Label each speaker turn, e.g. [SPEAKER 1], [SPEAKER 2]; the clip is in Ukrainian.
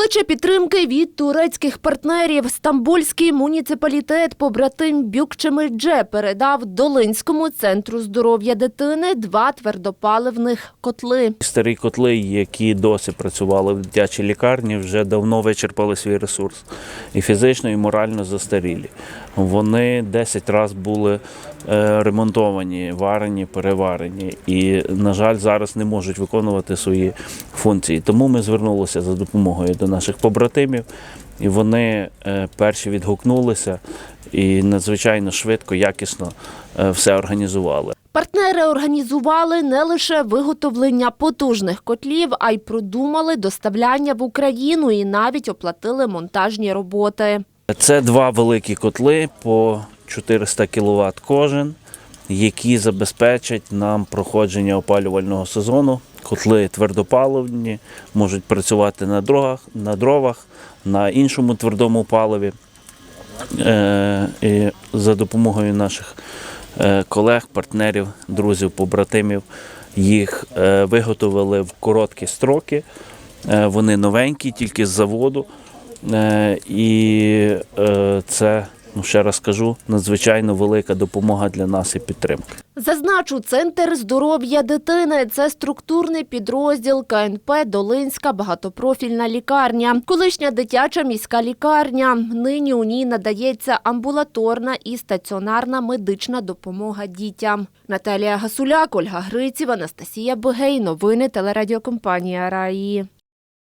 [SPEAKER 1] Кличе підтримки від турецьких партнерів. Стамбульський муніципалітет побратим Бюкчемидже передав Долинському центру здоров'я дитини два твердопаливних котли.
[SPEAKER 2] Старі котли, які досі працювали в дитячій лікарні, вже давно вичерпали свій ресурс і фізично, і морально застарілі. Вони 10 разів були е, ремонтовані, варені, переварені, і, на жаль, зараз не можуть виконувати свої функції. Тому ми звернулися за допомогою до наших побратимів, і вони е, перші відгукнулися і надзвичайно швидко, якісно е, все організували.
[SPEAKER 1] Партнери організували не лише виготовлення потужних котлів, а й продумали доставляння в Україну і навіть оплатили монтажні роботи.
[SPEAKER 2] Це два великі котли по 400 кВт кожен, які забезпечать нам проходження опалювального сезону. Котли твердопаливні, можуть працювати на дровах, на дровах, на іншому твердому паливі. Е, і за допомогою наших е, колег, партнерів, друзів, побратимів їх е, виготовили в короткі строки. Вони новенькі, тільки з заводу. І це, ну ще раз кажу, надзвичайно велика допомога для нас і підтримка.
[SPEAKER 1] Зазначу, центр здоров'я дитини це структурний підрозділ КНП Долинська багатопрофільна лікарня, колишня дитяча міська лікарня. Нині у ній надається амбулаторна і стаціонарна медична допомога дітям. Наталія Гасуляк, Ольга Гриців, Анастасія Бегей. Новини телерадіокомпанія Раї.